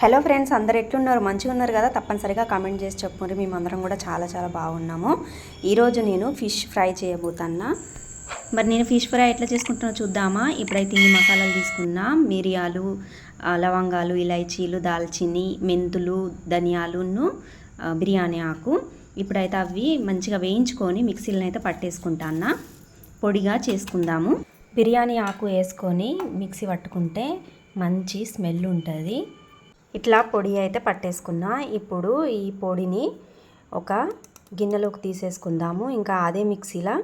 Hello friends అందరు ఎట్లున్నారు? మంచిగా ఉన్నారు కదా? తప్పనిసరిగా కామెంట్ చేసి చెప్పుకోండి మేమందరం కూడా చాలా చాలా బాగున్నాము. ఈరోజు నేను ఫిష్ ఫ్రై చేయబోతున్నా. మరి నేను ఫిష్ ఫ్రై ఎట్లా చేసుకుంటున్నా చూద్దామా? ఇప్పుడైతే ఈ మసాలాలు తీసుకున్నా. మిరియాలు లవంగాలు ఇలైచీలు దాల్చిని మెంతులు ధనియాలును బిర్యానీ ఆకు. ఇప్పుడైతే అవి మంచిగా వేయించుకొని మిక్సీలను అయితే పట్టేసుకుంటానా పొడిగా చేసుకుందాము. బిర్యానీ ఆకు వేసుకొని మిక్సీ పట్టుకుంటే మంచి స్మెల్ ఉంటుంది. ఇట్లా పొడి అయితే పట్టేసుకున్నా. ఇప్పుడు ఈ పొడిని ఒక గిన్నెలోకి తీసేసుకుందాము. ఇంకా అదే మిక్సీలో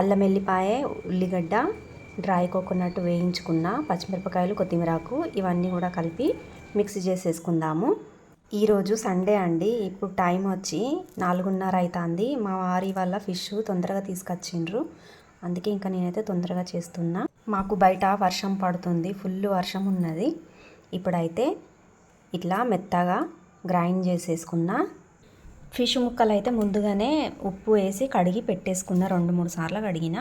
అల్లం వెల్లిపాయ ఉల్లిగడ్డ డ్రై కోకోనట్ వేయించుకున్న పచ్చిమిరపకాయలు కొత్తిమీరాకు ఇవన్నీ కూడా కలిపి మిక్సీ చేసేసుకుందాము. ఈరోజు సండే అండి. ఇప్పుడు టైం వచ్చి నాలుగున్నర అవుతుంది మా వారి వల్ల ఫిష్ తొందరగా తీసుకొచ్చిండ్రు. అందుకే ఇంకా నేనైతే తొందరగా చేస్తున్నా. మాకు బయట వర్షం పడుతుంది. ఫుల్ వర్షం ఉన్నది. ఇప్పుడైతే ఇట్లా మెత్తగా గ్రైండ్ చేసేసుకున్న ఫిష్ ముక్కలు అయితే ముందుగానే ఉప్పు వేసి కడిగి పెట్టేసుకున్న రెండు మూడు సార్లు కడిగిన.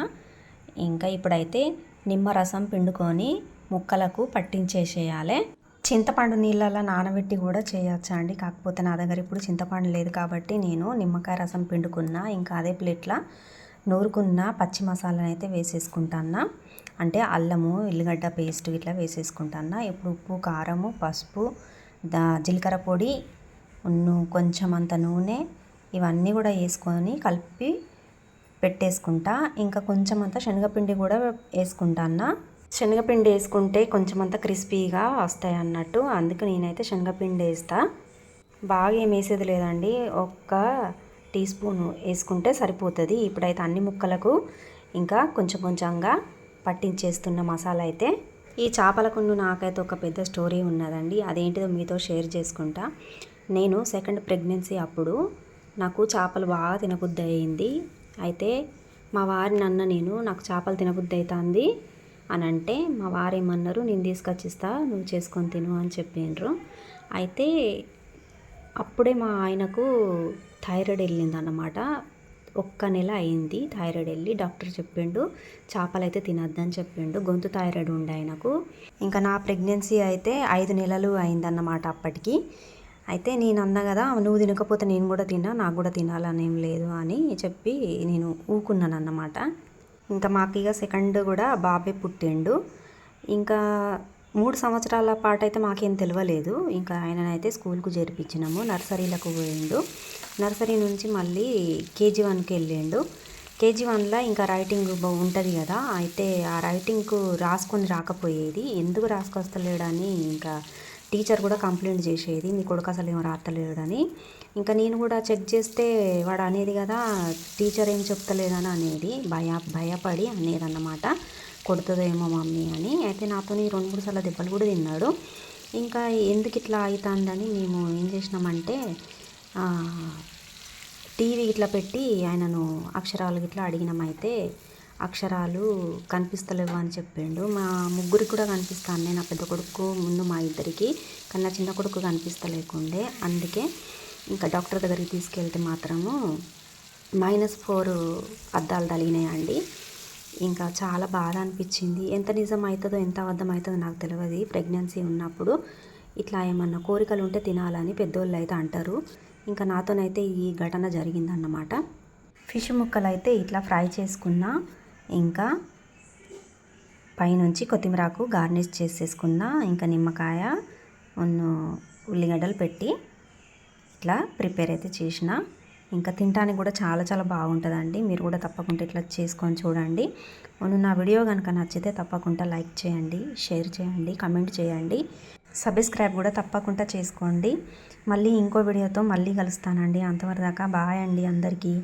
ఇంకా ఇప్పుడైతే నిమ్మరసం పిండుకొని ముక్కలకు పట్టించేసేయాలి. చింతపండు నీళ్ళలో నానబెట్టి కూడా చేయొచ్చా అండి? కాకపోతే నా దగ్గర ఇప్పుడు చింతపండు లేదు కాబట్టి నేను నిమ్మకాయ రసం పిండుకున్న ఇంకా అదే ప్లేట్లో నూరుకున్న పచ్చి మసాలాను అయితే వేసేసుకుంటాను అంటే అల్లము ఎల్లిగడ్డ పేస్ట్ ఇట్లా వేసేసుకుంటాను ఇప్పుడు ఉప్పు కారము పసుపు దా జీలకర్ర పొడి కొంచెం అంత నూనె ఇవన్నీ కూడా వేసుకొని కలిపి పెట్టేసుకుంటా. ఇంకా కొంచెం అంత శనగపిండి కూడా వేసుకుంటాను శనగపిండి వేసుకుంటే కొంచెం అంత క్రిస్పీగా వస్తాయి అన్నట్టు. అందుకు నేనైతే శనగపిండి వేస్తా. బాగా ఏం వేసేది లేదండి. ఒక్క టీ స్పూన్ వేసుకుంటే సరిపోతుంది. ఇప్పుడైతే అన్ని ముక్కలకు ఇంకా కొంచెం కొంచెంగా పట్టించేస్తున్న మసాలా అయితే ఈ చేపలకు నాకైతే ఒక పెద్ద స్టోరీ ఉన్నదండి. అదేంటిదో మీతో షేర్ చేసుకుంటా. నేను సెకండ్ ప్రెగ్నెన్సీ అప్పుడు నాకు చేపలు బాగా తినబుద్ధి అయింది అయితే మా వారి నన్న నేను నాకు చేపలు తినబుద్ధి అవుతుంది అని అంటే మా వారు ఏమన్నారు నేను తీసుకొచ్చిస్తా నువ్వు చేసుకొని తిను అని చెప్పిండ్రు అయితే అప్పుడే మా ఆయనకు థైరాయిడ్ వెళ్ళిందన్నమాట. ఒక్క నెల అయింది థైరాయిడ్ వెళ్ళి. డాక్టర్ చెప్పిండు చేపలు అయితే తినద్దని చెప్పిండు. గొంతు థైరాయిడ్ ఉండే ఆయనకు. ఇంకా నా ప్రెగ్నెన్సీ అయితే ఐదు నెలలు అయిందన్నమాట అప్పటికి. అయితే నేను అన్నా కదా నువ్వు తినకపోతే నేను కూడా తినా నాకు కూడా తినాలని ఏం లేదు అని చెప్పి నేను ఊకున్నాను అన్నమాట ఇంకా మాకు ఇక సెకండ్ కూడా బాబే పుట్టిండు. ఇంకా మూడు సంవత్సరాల పాటు అయితే మాకేం తెలియలేదు ఇంకా ఆయననైతే స్కూల్కు చేర్పించినాము నర్సరీలకు పోయిండు. నర్సరీ నుంచి మళ్ళీ కేజీ వన్కి వెళ్ళిండు. కేజీ వన్లో ఇంకా రైటింగ్ ఉంటుంది కదా అయితే ఆ రైటింగ్కు రాసుకొని రాకపోయేది. ఎందుకు రాసుకొస్తలేడని ఇంకా టీచర్ కూడా కంప్లైంట్ చేసేది. మీ కొడుకు అసలు ఏం రాస్తలేడని ఇంకా నేను కూడా చెక్ చేస్తే వాడు అనేది కదా టీచర్ ఏం చెప్తలేదని అనేది భయ భయపడి అనేది అన్నమాట కొడుతుందేమో మమ్మీ అని. అయితే నాతో రెండు మూడు సార్లు దెబ్బలు కూడా తిన్నాడు. ఇంకా ఎందుకు ఇట్లా అవుతుందని మేము ఏం చేసినామంటే టీవీ ఇట్లా పెట్టి ఆయనను అక్షరాలు ఇట్లా అడిగినామైతే అక్షరాలు కనిపిస్తలేవు అని చెప్పిండు. మా ముగ్గురికి కూడా కనిపిస్తాను నేను నా పెద్ద కొడుకు ముందు మా ఇద్దరికి. కానీ నా చిన్న కొడుకు కనిపిస్తలేకుండే. అందుకే ఇంకా డాక్టర్ దగ్గరికి తీసుకెళ్తే మాత్రము మైనస్ ఫోర్ అద్దాలు తగిలినాయండి. ఇంకా చాలా బాధ అనిపించింది. ఎంత నిజం అవుతుందో ఎంత అబద్ధం అవుతుందో నాకు తెలియదు ప్రెగ్నెన్సీ ఉన్నప్పుడు ఇట్లా ఏమన్నా కోరికలు ఉంటే తినాలని పెద్దోళ్ళు అయితే అంటారు. ఇంకా నాతోనైతే ఈ ఘటన జరిగిందన్నమాట. ఫిష్ ముక్కలు అయితే ఇట్లా ఫ్రై చేసుకున్నా ఇంకా పైనుంచి కొత్తిమీరాకు గార్నిష్ చేసేసుకున్న ఇంకా నిమ్మకాయ ఉన్న ఉల్లిగడ్డలు పెట్టి ఇట్లా ప్రిపేర్ అయితే చేసిన. ఇంకా తినడానికి కూడా చాలా చాలా బాగుంటుందండి. మీరు కూడా తప్పకుండా ఇట్లా చేసుకొని చూడండి. మొన్న నా వీడియో కనుక నచ్చితే తప్పకుండా లైక్ చేయండి షేర్ చేయండి కమెంట్ చేయండి. సబ్స్క్రైబ్ కూడా తప్పకుండా చేసుకోండి. మళ్ళీ ఇంకో వీడియోతో మళ్ళీ కలుస్తానండి. అంతవరదాకా బాయ్ అండి అందరికీ.